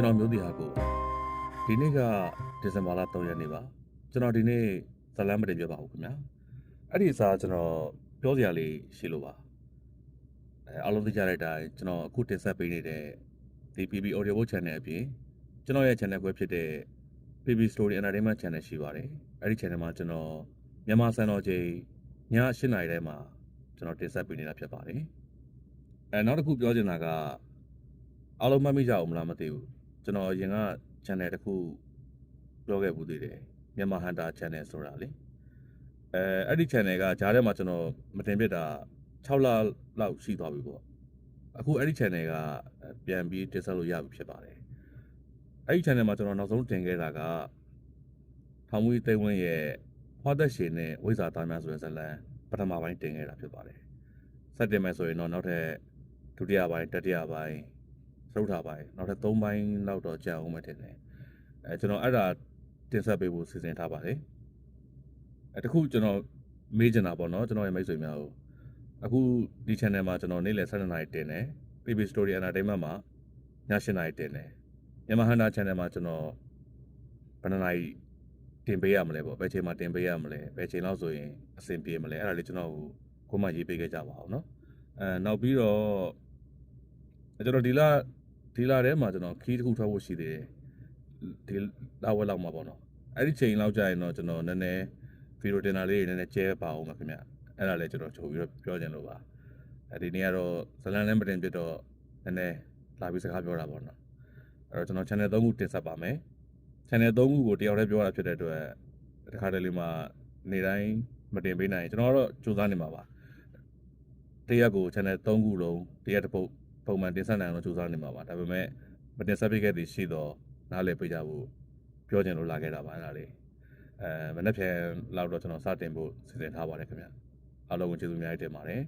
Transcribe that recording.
ကျွန်တော်မျိုးတီဟာကိုဒီနေ့ကဒီဇင်ဘာလ3ရက်နေ့ပါကျွန်တော်ဒီနေ့ဇလန်းမတင်ပြပါဘူးခင်ဗျာအဲ့ဒီအစားကျွန်တော်ပြောစရာလေးရှိလို့ပါအဲအားလုံးသိကြတဲ့အတိုင်းကျွန်တော်အခုတင်ဆက်ပေးနေတဲ့ဒီ PB Audio Book Channel အပြင်ကျွန်တော်ရဲ့ channel ခွဲဖြစ်တဲ့ PB Story Entertainment Channel ရှိပါတယ်အဲ့ဒီ channel မှာကျွန်တော်မြန်မာစံတော်ချိန်ည8:00နာရီထဲမှာကျွန်တော်တင်ဆက်ပေးနေတာဖြစ်ပါတယ်အဲနောက်တစ်ခုပြောချင်တာကအားလုံးမှတ်မိကြအောင်မလားမသိဘူး ကျွန်တော်အရင်က channel တစ်ခုပြောခဲ့ဘူးသေးတယ်မြန်မာ Hunter channel ဆိုတာလေအဲအဲ့ဒီ channel ကဂျားထဲမှာကျွန်တော်မတင်ပြတာ6လလောက်ရှိသွားပြီပေါ့အခုအဲ့ဒီ channel ကပြန်ပြီးတင်ဆက်လို့ရပြီဖြစ်ပါတယ်အဲ့ဒီ channel မှာကျွန်တော်နောက်ဆုံးတင်ခဲ့တာကထောင်မွေးသိန်းဝင်းရဲ့ဟွာသက်ရှင်နဲ့ဝိဇာသားများဆိုတဲ့ဇာတ်လမ်းပထမပိုင်းတင်ခဲ့တာဖြစ်ပါတယ်စတင်မယ်ဆိုရင်တော့နောက်ထပ်ဒုတိယပိုင်းတတိယပိုင်း သုတ်ထားပိုင်းနောက်ထပ်3ပိုင်းလောက်တော့ကြာအောင်မထင်တယ်အဲကျွန်တော်အဲ့ဒါတင်ဆက်ပေးဖို့စီစဉ်ထားပါတယ်အဲတခုကျွန်တော်မေးချင်တာပေါ့နော်ကျွန်တော်ရဲ့မိတ်ဆွေများကိုအခုဒီ channel မှာကျွန်တော်နေ့လည်7:00နာရီတင်တယ် PB Story Entertainment မှာည7:00နာရီတင်တယ်မြန်မာ Hunter channel မှာကျွန်တော်ဘယ်နှစ်နာရီတင်ပေးရမလဲပေါ့ဘယ်ချိန်မှာတင်ပေးရမလဲဘယ်ချိန်လောက်ဆိုရင်အဆင်ပြေမလဲအဲ့ဒါလေးကျွန်တော်ကိုကိုမရေးပေးခဲ့ကြပါအောင်နော်အဲနောက်ပြီးတော့ကျွန်တော်ဒီလ ဒီလာထဲမှာကျွန်တော်ခီးတစ်ခုထွက်ဖို့ရှိသေးတယ်ဒီလာဝက်လောက်မှာပေါ့နော်အဲ့ဒီချိန်လောက်ကြာရင်တော့ကျွန်တော်နည်းနည်းဗီဒီယိုတင်တာလေးတွေနည်းနည်းကျဲပါအောင်ပါခင်ဗျအဲ့ဒါလည်းကျွန်တော်ချုပ်ပြီးတော့ပြောချင်လို့ပါအဲ့ဒီနေ့ကတော့ဇလန်လန်းမတင်ပြတော့နည်းနည်းလာပြီးစကားပြောတာပေါ့နော်အဲ့တော့ကျွန်တော် channel 3ခုတင်ဆက်ပါမယ် channel 3ခုကိုတယောက်တည်းပြောတာဖြစ်တဲ့အတွက်တခါတလေမှာနေတိုင်းမတင်ပေးနိုင်ကျွန်တော်ကတော့စူးစမ်းနေမှာပါတရက်ကို channel 3ခုလုံးတရက်တစ်ပုတ် ပုံမှန်တင်ဆက်နိုင်အောင်ကြိုးစားနေမှာပါဒါပေမဲ့မတင်ဆက်ပေးခဲ့သည်ရှိတော့နားလည်ပေးကြဖို့ပြောချင်လို့လာခဲ့တာပါအဲ့ဒါလေးအဲမနေ့ပြန်လောက်တော့ကျွန်တော်စတင်ဖို့စီစဉ်ထားပါတယ်ခင်ဗျအားလုံးကိုကျေးဇူးအများကြီးတင်ပါတယ်